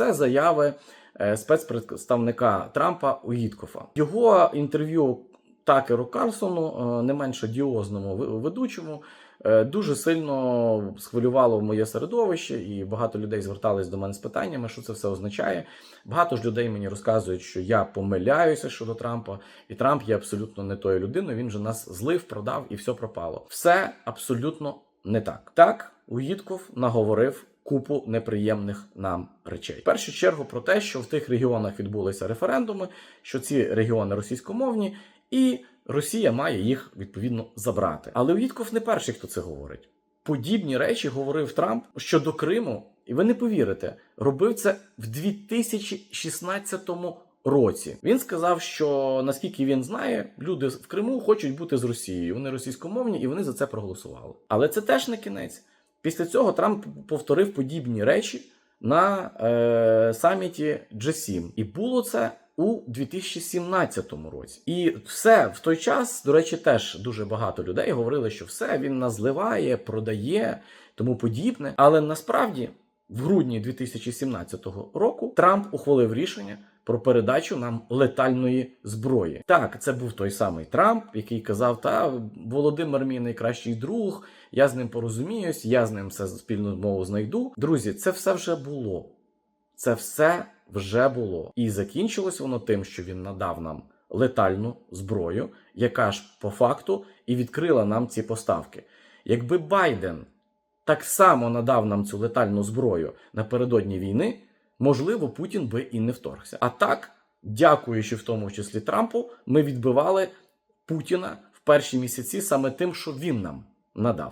це заяви е, спецпредставника Трампа Уїткофа. Його інтерв'ю Такеру Карлсону, е, не менш одіозному ведучому, е, дуже сильно схвилювало моє середовище, і багато людей звертались до мене з питаннями, що це все означає. Багато ж людей мені розказують, що я помиляюся щодо Трампа, і Трамп є абсолютно не тою людиною. Він же нас злив, продав і все пропало. Все абсолютно не так. Так, Уїтков наговорив. Купу неприємних нам речей. В першу чергу про те, що в тих регіонах відбулися референдуми, що ці регіони російськомовні, і Росія має їх відповідно забрати. Але Уїтков не перший, хто це говорить. Подібні речі говорив Трамп щодо Криму, і ви не повірите, робив це в 2016 році. Він сказав, що наскільки він знає, люди в Криму хочуть бути з Росією. Вони російськомовні і вони за це проголосували. Але це теж не кінець. Після цього Трамп повторив подібні речі на е, саміті G7. І було це у 2017 році. І все в той час, до речі, теж дуже багато людей говорили, що все він нас зливає, продає, тому подібне. Але насправді, в грудні 2017 року Трамп ухвалив рішення. Про передачу нам летальної зброї. Так, це був той самий Трамп, який казав: Та Володимир мій найкращий друг, я з ним порозуміюсь, я з ним все спільну мову знайду. Друзі, це все вже було. Це все вже було. І закінчилось воно тим, що він надав нам летальну зброю, яка ж по факту і відкрила нам ці поставки. Якби Байден так само надав нам цю летальну зброю напередодні війни, можливо, Путін би і не вторгся. А так, дякуючи в тому числі Трампу, ми відбивали Путіна в перші місяці саме тим, що він нам надав.